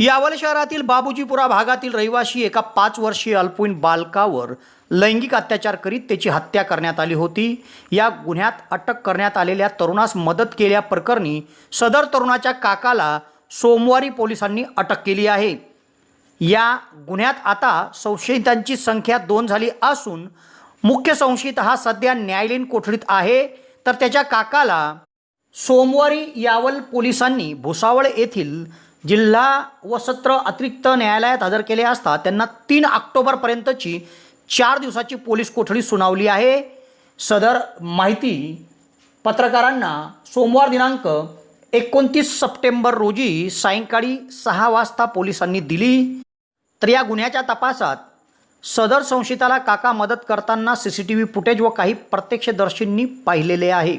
यावल शहरातील बाबूजीपुरा भागातील रहिवाशी एका पाच वर्षीय अल्पवयीन बालकावर लैंगिक अत्याचार करीत त्याची हत्या करण्यात आली होती. या गुन्ह्यात अटक करण्यात आलेल्या तरुणास मदत केल्या प्रकरणी सदर तरुणाच्या काकाला सोमवारी पोलिसांनी अटक केली आहे. या गुन्ह्यात आता संशयितांची संख्या दोन झाली असून मुख्य संशयित हा सध्या न्यायालयीन कोठडीत आहे. तर त्याच्या काकाला सोमवारी यावल पोलिसांनी भुसावळ येथील जिल्हा व सत्र अतिरिक्त न्यायालयात हजर केले असता त्यांना तीन ऑक्टोबरपर्यंतची चार दिवसाची पोलीस कोठडी सुनावली आहे. सदर माहिती पत्रकारांना सोमवार दिनांक एकोणतीस सप्टेंबर रोजी सायंकाळी सहा वाजता पोलिसांनी दिली. तर या गुन्ह्याच्या तपासात सदर संशयिताला काका मदत करताना C C T V footage व काही प्रत्यक्षदर्शींनी पाहिलेले आहे.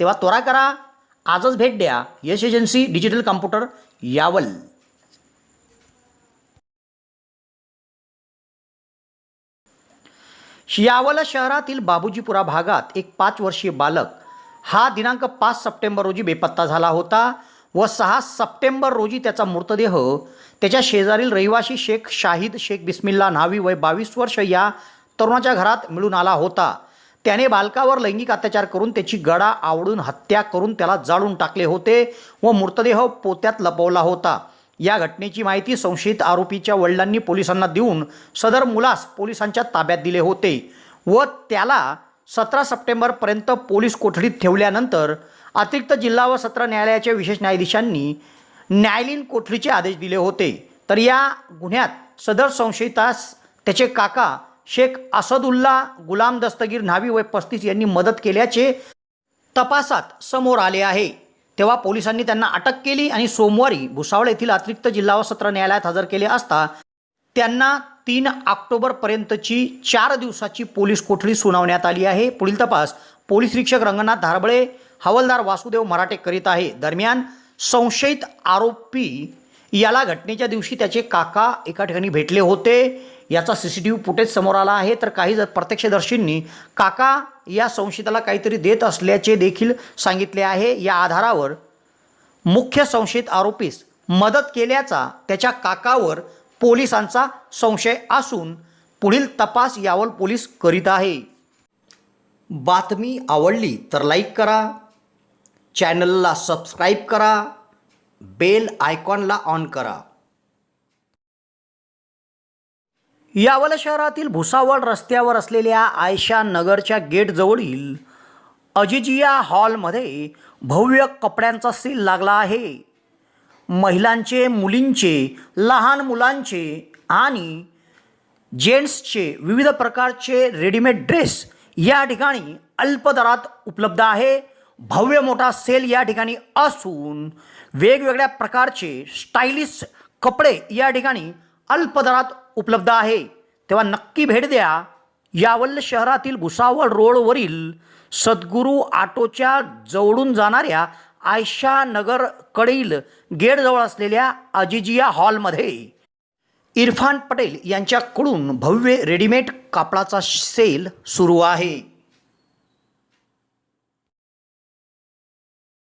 तेव्हा त्वरा करा. आजच भेट द्या. Yash agency digital computer Yawal. Yawal शहरातील बाबूजीपुरा भागात एक पाच वर्षीय बालक हा दिनांक पाच सप्टेंबर रोजी बेपत्ता झाला होता व सहा सप्टेंबर रोजी त्याचा मृतदेह त्याच्या शेजारील रहिवासी शेख शाहिद शेख बिस्मिल्ला न्हावी वय बावीस वर्ष या तरुणाच्या घरात मिळून आला होता. त्याने बालकावर लैंगिक अत्याचार करून त्याची गडा आवडून हत्या करून त्याला जाळून टाकले होते व मृतदेह पोत्यात लपवला होता. या घटनेची माहिती संशयित आरोपीच्या वडिलांनी पोलिसांना देऊन सदर मुलास पोलिसांच्या ताब्यात दिले होते व त्याला सतरा सप्टेंबरपर्यंत पोलीस कोठडीत ठेवल्यानंतर अतिरिक्त जिल्हा व सत्र न्यायालयाच्या विशेष न्यायाधीशांनी न्यायालयीन कोठडीचे आदेश दिले होते. तर या गुन्ह्यात सदर संशयितास त्याचे काका शेख असदुल्ला गुलाम दस्तगीर न्हावी वय पस्तीस यांनी मदत केल्याचे तपासात समोर आले आहे. तेव्हा पोलिसांनी त्यांना अटक केली आणि सोमवारी भुसावळ येथील अतिरिक्त जिल्हा व सत्र न्यायालयात हजर केले असता त्यांना तीन ऑक्टोबरपर्यंतची चार दिवसाची पोलीस कोठडी सुनावण्यात आली आहे. पुढील तपास पोलीस निरीक्षक रंगनाथ धारबळे हवालदार वासुदेव मराठे करीत आहे. दरम्यान संशयित आरोपी याला घटनेच्या दिवशी त्याचे काका एका ठिकाणी भेटले होते. याचा C C T V footage समोर आला आहे. तर काही जर प्रत्यक्षदर्शींनी काका या संशयिताला काहीतरी देत असल्याचे देखील सांगितले आहे. या आधारावर मुख्य संशयित आरोपीस मदत केल्याचा त्याच्या काकावर पोलिसांचा संशय असून पुढील तपास यावर पोलीस करीत आहे. बातमी आवडली तर लाईक करा. चॅनलला सबस्क्राईब करा. बेल आयकॉनला ऑन करा. यावल शहरातील भुसावळ रस्त्यावर असलेल्या आयशा नगरच्या गेटजवळील अजिजिया हॉलमध्ये भव्य कपड्यांचा सेल लागला आहे. महिलांचे मुलींचे लहान मुलांचे आणि जेंट्सचे विविध प्रकारचे रेडीमेड ड्रेस या ठिकाणी अल्प दरात उपलब्ध आहे. भव्य मोठा सेल या ठिकाणी असून वेगवेगळ्या प्रकारचे स्टायलिश कपडे या ठिकाणी अल्प दरात उपलब्ध आहे. तेव्हा नक्की भेट द्या यावल शहरातील भुसावळ रोडवरील सद्गुरू आटोच्या जवळून जाणाऱ्या आयशा नगरकडील गेटजवळ असलेल्या अजिजिया हॉलमध्ये. इरफान पटेल यांच्याकडून भव्य रेडीमेड कापडाचा सेल सुरू आहे.